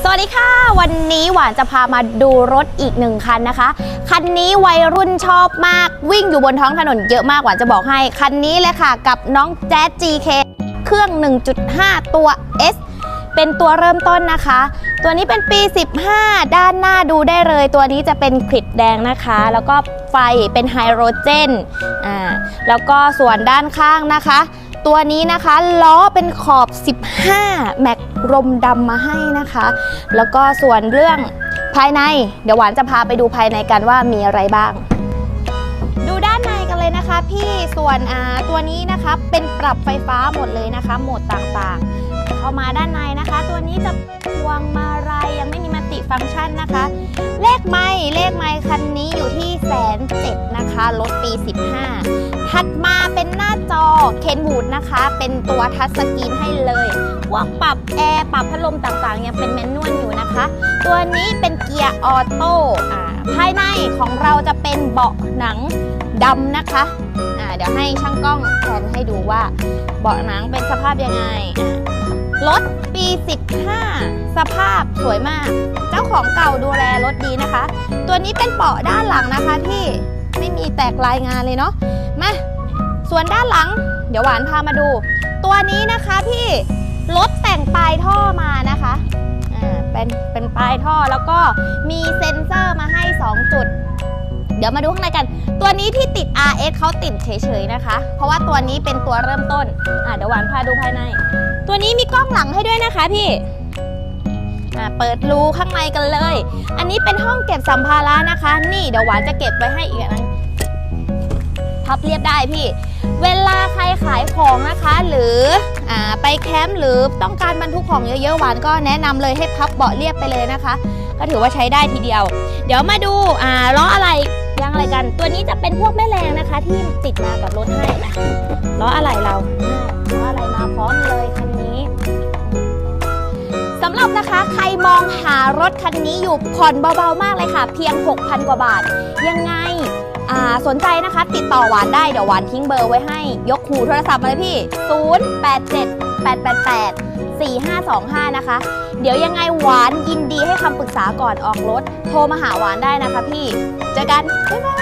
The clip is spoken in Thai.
สวัสดีค่ะ วันนี้หวานจะพามาดูรถอีกหนึ่งคันนะคะ คันนี้วัยรุ่นชอบมากวิ่งอยู่บนท้องถนนเยอะมากหวานจะบอกให้ คันนี้เลยค่ะกับน้องแจ๊ส GK เครื่อง 1.5 ตัว S เป็นตัวเริ่มต้นนะคะ ตัวนี้เป็นปี 15 ด้านหน้าดูได้เลย ตัวนี้จะเป็นคลิดแดงนะคะ แล้วก็ไฟเป็นไฮโดรเจนอ่าแล้วก็ส่วนด้านข้างนะคะ ตัวนี้นะคะล้อเป็นขอบ 15 แม็กรมดำมาให้นะคะ แล้วก็ส่วนเรื่องภายใน เดี๋ยวหวานจะพาไปดูภายในกันว่ามีอะไรบ้าง ดูด้านในกันเลยนะคะ พี่ส่วนอ่าตัวนี้นะคะเป็นปรับไฟฟ้าหมดเลยนะคะ โหมดต่างๆ เข้ามาด้านในนะคะ ตัวนี้จะพวงมาลัยยังไม่มีมัลติฟังก์ชันนะคะ เลขไม่เลขไม่คันนี้อยู่ที่แสนเจ็ดนะคะรถปี 15 ถัดมาเป็นหน้าจอเคนวูดนะคะ เป็นตัวทัชสกรีนให้เลย พวกปรับแอร์ ปรับพัดลมต่างๆ ยังเป็นแมนนวลอยู่นะคะ ตัวนี้เป็นเกียร์ออโต้อ่าภายในของเราจะเป็นเบาะหนังดำนะคะอ่าเดี๋ยวให้ช่างกล้องแทนให้ดูว่า เบาะหนังเป็นสภาพยังไงอ่ารถปี 15 สภาพสวยมาก เจ้าของเก่าดูแลรถดีนะคะ ตัวนี้เป็นเบาะด้านหลังนะคะที่ ไม่มีแตกลายงานเลยเนาะมาส่วนด้านหลัง เดี๋ยวหวานพามาดู ตัวนี้นะคะพี่รถแต่งปลายท่อมานะคะอ่าเป็นเป็นปลายท่อแล้วก็มีเซ็นเซอร์มาให้ 2 จุด เดี๋ยวมาดูข้างในกัน ตัวนี้ที่ติด RS เขาติดเฉยๆนะคะ เพราะว่าตัวนี้เป็นตัวเริ่มต้นอ่าเดี๋ยวหวานพาดูภายใน ตัวนี้มีกล้องหลังให้ด้วยนะคะพี่ อ่าเปิดรูข้างในกันเลย อันนี้เป็นห้องเก็บสัมภาระนะคะ นี่เดี๋ยวหวานจะเก็บไว้ให้อีกนนึงพับเรียบได้พี่ เวลาใครขายของนะคะ หรืออไปแคมป์หรือต้องการบรรทุกของเยอะๆหวานก็แนะนำเลยให้พับเบาะเรียบไปเลยนะคะ ก็ถือว่าใช้ได้ทีเดียว เดี๋ยวมาดูล้ออะไรยางอะไรกัน ตัวนี้จะเป็นพวกแม่แรงนะคะ ที่ติดมากับรถให้ล้ออะไรเราอ่าล้ออะไรมาพร้อมเลยคัน องหารถคันนี้อยู่ผ่อนเบาๆมากเลยค่ะ เพียง 6,000 กว่าบาท ยังไงสนใจนะคะ ติดต่อหวานได้เดี๋ยวหวานทิ้งเบอร์ไว้ให้ ยกหูโทรศัพท์มาเลยพี่ 087 888 4525 นะคะ เดี๋ยวยังไงหวานยินดีให้คำปรึกษาก่อนออกรถ โทรมาหาหวานได้นะคะพี่ เจอกัน บ๊ายบาย